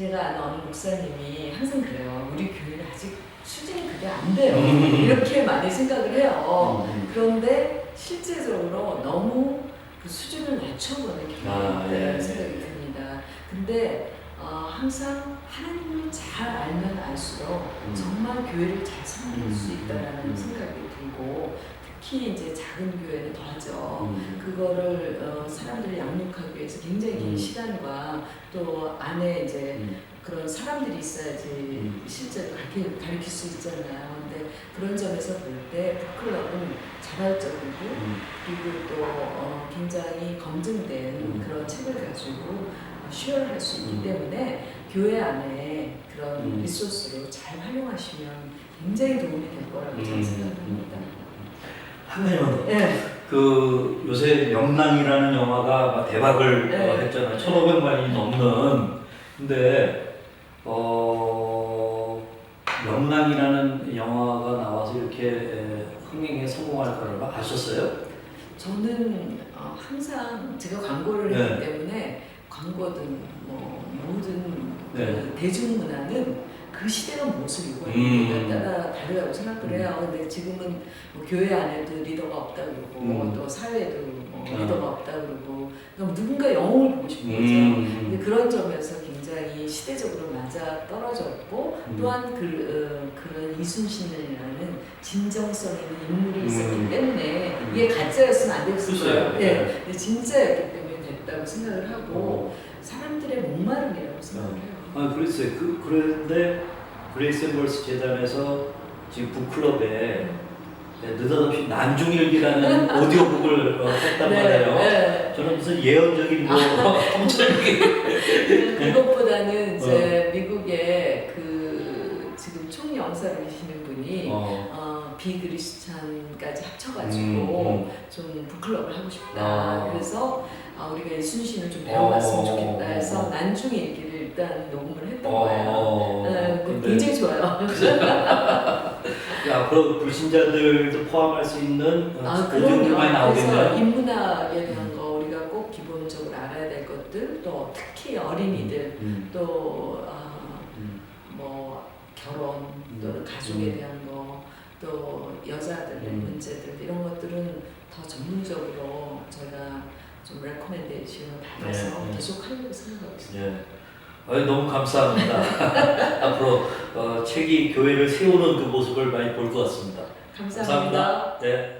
제가 아는 어느 목사님이 항상 그래요. 우리 교회는 아직 수준이 그게 안 돼요. 음. 이렇게 많이 생각을 해요. 음. 그런데 실제적으로 너무 그 수준을 낮춰보는 아, 경향이라는 예, 생각이 예. 듭니다. 근데 어, 항상 하나님을 잘 알면 알수록 음. 정말 교회를 잘 섬길 수 음, 음. 생각이 들고 특히 이제 작은 교회는 더하죠. 음. 그거를 어, 사람들을 양육하기 위해서 굉장히 긴 음. 시간과 또 안에 이제 음. 그런 사람들이 있어야지 음. 실제로 가르칠, 가르칠 수 있잖아요. 근데 그런 점에서 볼 때 북클럽은 자발적이고 음. 그리고 또 어, 굉장히 검증된 음. 그런 책을 가지고 쉐어를 할수 있기 음. 때문에 교회 안에 그런 음. 리소스로 잘 활용하시면 굉장히 도움이 될 거라고 저는 음. 생각합니다. 더. 네. 그 요새 명랑이라는 영화가 막 대박을 네. 어, 했잖아요. 1,500만이 넘는. 근데 어 명랑이라는 영화가 나와서 이렇게 에, 흥행에 성공할 거라고 아셨어요? 저는 어, 항상 제가 광고를 네. 했기 때문에 광고든 뭐 모든 네. 그 대중문화는 그 시대의 모습이고 음. 따라 다르다고 생각을 해요. 근데 지금은 뭐 교회 안에도 리더가 없다 그러고 음. 또 사회에도 뭐 아. 리더가 없다 그러고 그럼 누군가 영웅을 보고 싶은 거죠. 음. 근데 그런 점에서 굉장히 시대적으로 맞아 떨어졌고 음. 또한 그, 어, 그런 이순신이라는 진정성 있는 인물이 있었기 음. 때문에 음. 이게 가짜였으면 안 됐을 글쎄요. 거예요. 네. 예, 근데 진짜였기 때문에 됐다고 생각을 하고 어. 사람들의 목마름이라고 생각을 해요. 아, 글쎄요. 그, 그런데 그레이스 엠벌스 재단에서 지금 북클럽에 네, 느닷없이 난중일기라는 오디오북을 어, 했단 말이에요. 네. 저는 무슨 예언적인 뭐 엄청나게 그것보다는 이제 미국의 그 지금 총영사를 계시는 분이 어, 어, 비그리스찬까지 합쳐가지고 음, 좀 북클럽을 하고 싶다. 아. 그래서 아, 우리가 이순신을 좀 배워봤으면 어. 좋겠다 해서 난중 일기를 일단 녹음을 했던 어, 거예요. 네, 근데 굉장히 좋아요. 앞으로 불신자들도 포함할 수 있는 어, 아, 오디오북이 많이 나오겠네요. 인문학에 대한 거 우리가 꼭 기본적으로 알아야 될 것들, 또 특히 어린이들, 음, 또 아, 음, 뭐 결혼 또는 음. 가족에 음. 대한 거, 또 여자들의 음. 문제들 이런 것들은 더 전문적으로 저희가 좀 레코멘데이션을 받아서 네, 네. 계속 하려고 생각하고 있습니다. 예. 아유, 너무 감사합니다. 앞으로 어, 책이 교회를 세우는 그 모습을 많이 볼 것 같습니다. 감사합니다. 네.